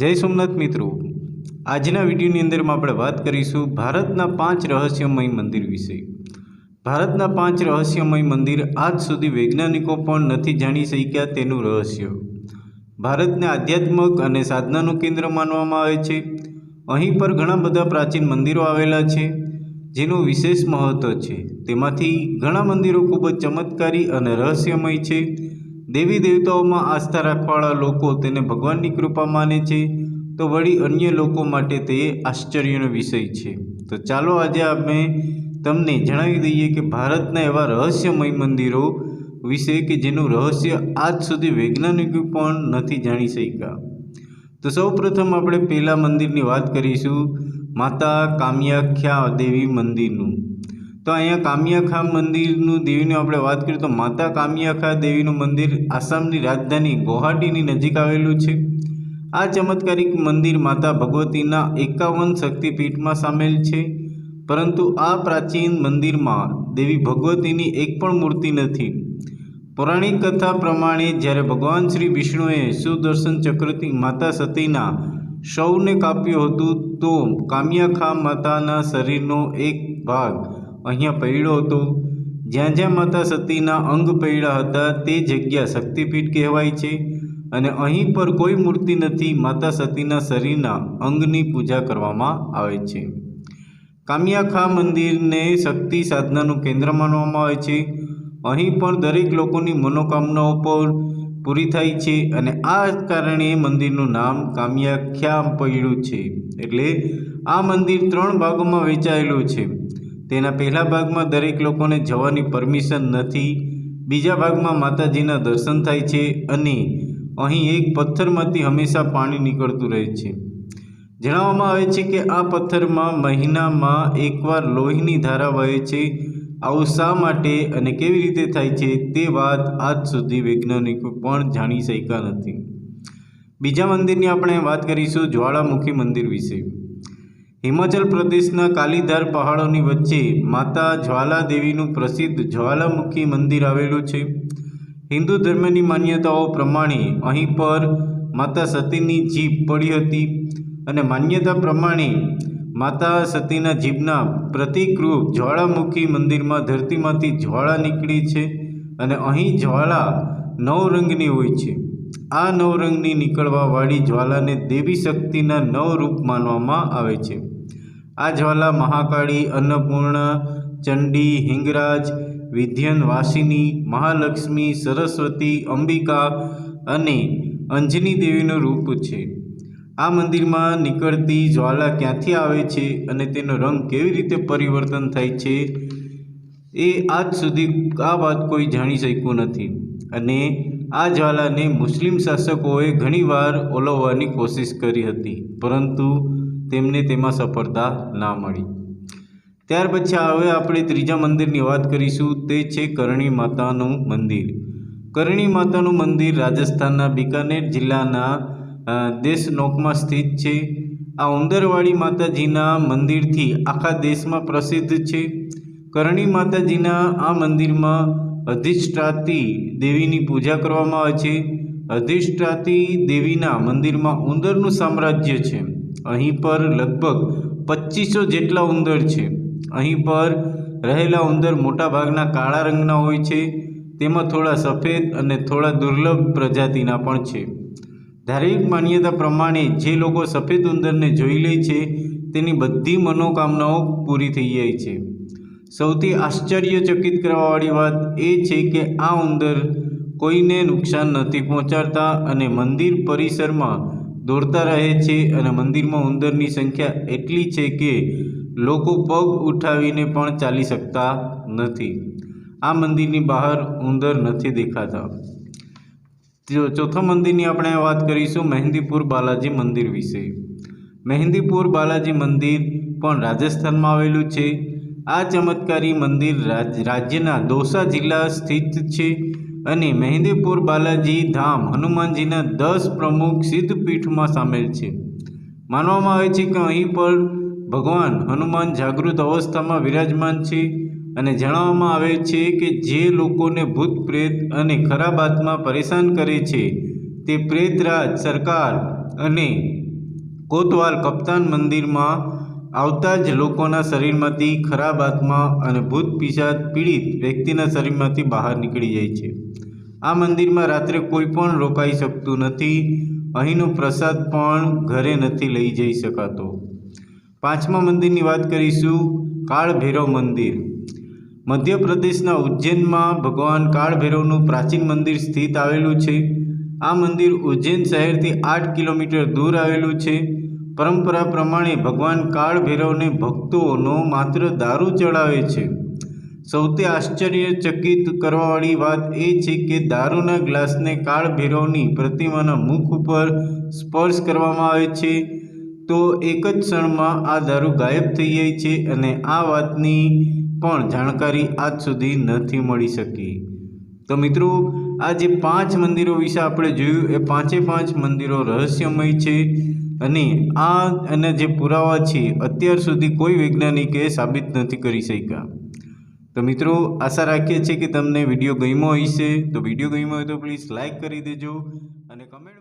જય સોમનાથ મિત્રો. આજના વિડીયોની અંદરમાં આપણે વાત કરીશું ભારતના પાંચ રહસ્યમય મંદિર વિશે. ભારતના પાંચ રહસ્યમય મંદિર આજ સુધી વૈજ્ઞાનિકો પણ નથી જાણી શક્યા તેનું રહસ્ય. ભારતને આધ્યાત્મક અને સાધનાનું કેન્દ્ર માનવામાં આવે છે. અહીં પર ઘણા બધા પ્રાચીન મંદિરો આવેલા છે, જેનું વિશેષ મહત્ત્વ છે. તેમાંથી ઘણા મંદિરો ખૂબ જ ચમત્કારી અને રહસ્યમય છે. દેવી દેવતાઓમાં આસ્થા રાખવાળા લોકો તેને ભગવાનની કૃપા માને છે, તો વળી અન્ય લોકો માટે તે આશ્ચર્યનો વિષય છે. તો ચાલો આજે આપણે તમને જણાવી દઈએ કે ભારતના એવા રહસ્યમય મંદિરો વિશે કે જેનું રહસ્ય આજ સુધી વૈજ્ઞાનિકો પણ નથી જાણી શક્યા. તો સૌ પ્રથમ આપણે પહેલાં મંદિરની વાત કરીશું, માતા કામ્યાખ્યા દેવી મંદિરનું. તો અહીંયા કામ્યાખા મંદિરનું દેવીની આપણે વાત કરીએ તો માતા કામ્યાખા દેવીનું મંદિર આસામની રાજધાની ગુવાહાટીની નજીક આવેલું છે. આ ચમત્કારિક મંદિર માતા ભગવતીના એકાવન શક્તિપીઠમાં સામેલ છે. પરંતુ આ પ્રાચીન મંદિરમાં દેવી ભગવતીની એક પણ મૂર્તિ નથી. પૌરાણિક કથા પ્રમાણે જ્યારે ભગવાન શ્રી વિષ્ણુએ સુદર્શન ચક્રથી માતા સતીના શવને કાપ્યું હતું તો કામ્યાખા માતાના શરીરનો એક ભાગ અહીંયા પડ્યો હતો. જ્યાં જ્યાં માતા સતીના અંગ પડ્યા હતા, તે જગ્યા શક્તિપીઠ કહેવાય છે અને અહીં પર કોઈ મૂર્તિ નથી, માતા સતીના શરીરના અંગની પૂજા કરવામાં આવે છે. કામ્યાખા મંદિરને શક્તિ સાધનાનું કેન્દ્ર માનવામાં આવે છે. અહીં પણ દરેક લોકોની મનોકામનાઓ પર પૂરી થાય છે અને આ કારણે મંદિરનું નામ કામ્યાખ્યા પડ્યું છે. એટલે આ મંદિર ત્રણ ભાગોમાં વહેંચાયેલું છે. તેના પહેલા ભાગમાં દરેક લોકોને જવાની પરમિશન નથી, બીજા ભાગમાં માતાજીના દર્શન થાય છે અને અહીં એક પથ્થરમાંથી હંમેશા પાણી નીકળતું રહે છે. જણાવવામાં આવે છે કે આ પથ્થરમાં મહિનામાં એકવાર લોહીની ધારા વહે છે, આવું શા માટે અને કેવી રીતે થાય છે તે વાત આજ સુધી વૈજ્ઞાનિકો પણ જાણી શક્યા નથી. બીજા મંદિરની આપણે વાત કરીશું જ્વાળામુખી મંદિર વિશે. હિમાચલ પ્રદેશના કાલીધાર પહાડોની વચ્ચે માતા જ્વાલાદેવીનું પ્રસિદ્ધ જ્વાલામુખી મંદિર આવેલું છે. હિન્દુ ધર્મની માન્યતાઓ પ્રમાણે અહીં પર માતા સતીની જીભ પડી હતી અને માન્યતા પ્રમાણે માતા સતીના જીભના પ્રતિકરૂપ જ્વાળામુખી મંદિરમાં ધરતીમાંથી જ્વાળા નીકળી છે અને અહીં જ્વાળા નવ રંગની હોય છે. આ નવરંગની નીકળવાવાળી જ્વાલાને દેવી શક્તિના નવ રૂપ માનવામાં આવે છે. આ જ્વાલા મહાકાળી, અન્નપૂર્ણા, ચંડી, હિંગરાજ, વિધ્યન વાસિની, મહાલક્ષ્મી, સરસ્વતી, અંબિકા અને અંજની દેવીનું રૂપ છે. આ મંદિરમાં નીકળતી જ્વાલા ક્યાંથી આવે છે અને તેનો રંગ કેવી રીતે પરિવર્તન થાય છે એ આજ સુધી આ વાત કોઈ જાણી શક્યું નથી. અને આ જ્વાલાને મુસ્લિમ શાસકોએ ઘણીવાર ઓલવવાની કોશિશ કરી હતી, પરંતુ તેમને તેમાં સફળતા ના મળી. ત્યાર પછી હવે આપણે ત્રીજા મંદિરની વાત કરીશું, તે છે કરણી માતાનું મંદિર. કરણી માતાનું મંદિર રાજસ્થાનના બિકાનેર જિલ્લાના દેશનોકમાં સ્થિત છે. આ ઉંદરવાડી માતાજીના મંદિરથી આખા દેશમાં પ્રસિદ્ધ છે. કરણી માતાજીના આ મંદિરમાં અધિષ્ઠાતી દેવીની પૂજા કરવામાં આવે છે. અધિષ્ઠાતી દેવીના મંદિરમાં ઉંદરનું સામ્રાજ્ય છે. અહીં પર લગભગ પચીસો જેટલા ઉંદર છે. અહીં પર રહેલા ઉંદર મોટાભાગના કાળા રંગના હોય છે. તેમાં થોડા સફેદ અને થોડા દુર્લભ પ્રજાતિના પણ છે. ધાર્મિક માન્યતા પ્રમાણે જે લોકો સફેદ ઉંદરને જોઈ લે છે, તેની બધી મનોકામનાઓ પૂરી થઈ જાય છે. સૌથી આશ્ચર્યચકિત કરવાવાળી વાત એ છે કે આ ઉંદર કોઈને નુકસાન નથી પહોંચાડતા અને મંદિર પરિસરમાં દોડતા રહે છે અને મંદિરમાં ઉંદરની સંખ્યા એટલી છે કે લોકો પગ ઉઠાવીને પણ ચાલી શકતા નથી. આ મંદિરની બહાર ઉંદર નથી દેખાતા. ચોથા મંદિરની આપણે વાત કરીશું મહેંદીપુર બાલાજી મંદિર વિશે. મહેંદીપુર બાલાજી મંદિર પણ રાજસ્થાનમાં આવેલું છે. આ ચમત્કારી મંદિર રાજ્યના દોસા જિલ્લા સ્થિત છે અને મહેંદીપુર બાલાજી ધામ હનુમાનજીના દસ પ્રમુખ સિદ્ધપીઠમાં સામેલ છે. માનવામાં આવે છે કે અહીં પર ભગવાન હનુમાન જાગૃત અવસ્થામાં વિરાજમાન છે અને જણાવવામાં આવે છે કે જે લોકોને ભૂત પ્રેત અને ખરાબ આત્મા પરેશાન કરે છે, તે પ્રેતરાજ સરકાર અને કોતવાલ કપ્તાન મંદિરમાં આવતા જ લોકોના શરીરમાંથી ખરાબ આત્મા અને ભૂત પિશાચ પીડિત વ્યક્તિના શરીરમાંથી બહાર નીકળી જાય છે. આ મંદિરમાં રાત્રે કોઈ પણ રોકાઈ શકતું નથી, અહીંનો પ્રસાદ પણ ઘરે નથી લઈ જઈ શકાતો. પાંચમા મંદિરની વાત કરીશું, કાળભૈરવ મંદિર. મધ્યપ્રદેશના ઉજ્જૈનમાં ભગવાન કાળભૈરવનું પ્રાચીન મંદિર સ્થિત આવેલું છે. આ મંદિર ઉજ્જૈન શહેરથી આઠ કિલોમીટર દૂર આવેલું છે. પરંપરા પ્રમાણે ભગવાન કાળ ભૈરવને ભક્તોનો માત્ર દારૂ ચડાવે છે. સૌથી આશ્ચર્યચકિત કરવાવાળી વાત એ છે કે દારૂના ગ્લાસને કાળ ભૈરવની પ્રતિમાના મુખ ઉપર સ્પર્શ કરવામાં આવે છે. તો એક જ ક્ષણમાં આ દારૂ ગાયબ થઈ જાય છે અને આ વાતની પણ જાણકારી આજ સુધી નથી મળી શકી. તો મિત્રો, આ જે પાંચ મંદિરો વિશે આપણે જોયું, એ પાંચે પાંચ મંદિરો રહસ્યમય છે. અને આ અને જે પુરાવા છે, અત્યાર સુધી કોઈ વૈજ્ઞાનિકે સાબિત નથી કરી શક્યા. તો મિત્રો, આશા રાખીએ છીએ કે તમને વીડિયો ગમ્યો હશે. તો વીડિયો ગમ્યો હોય તો પ્લીઝ લાઇક કરી દેજો અને કમેન્ટ